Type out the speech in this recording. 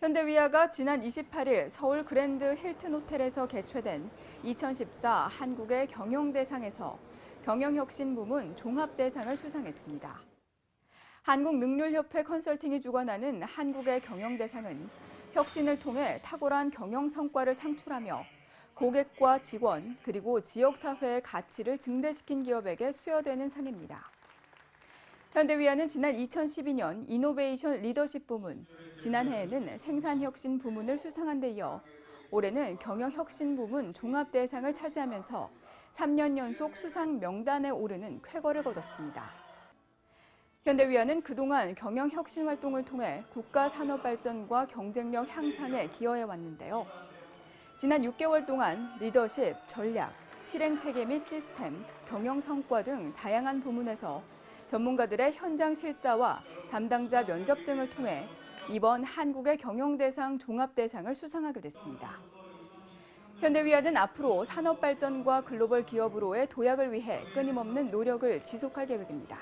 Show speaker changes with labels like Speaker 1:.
Speaker 1: 현대위아가 지난 28일 서울 그랜드 힐튼 호텔에서 개최된 2014 한국의 경영대상에서 경영혁신 부문 종합대상을 수상했습니다. 한국능률협회 컨설팅이 주관하는 한국의 경영대상은 혁신을 통해 탁월한 경영 성과를 창출하며 고객과 직원 그리고 지역사회의 가치를 증대시킨 기업에게 수여되는 상입니다. 현대위아는 지난 2012년 이노베이션 리더십 부문, 지난해에는 생산혁신 부문을 수상한 데 이어 올해는 경영혁신 부문 종합대상을 차지하면서 3년 연속 수상 명단에 오르는 쾌거를 거뒀습니다. 현대위아는 그동안 경영혁신 활동을 통해 국가 산업 발전과 경쟁력 향상에 기여해 왔는데요. 지난 6개월 동안 리더십, 전략, 실행 체계 및 시스템, 경영 성과 등 다양한 부문에서 전문가들의 현장 실사와 담당자 면접 등을 통해 이번 한국의 경영대상 종합대상을 수상하게 됐습니다. 현대위아는 앞으로 산업 발전과 글로벌 기업으로의 도약을 위해 끊임없는 노력을 지속할 계획입니다.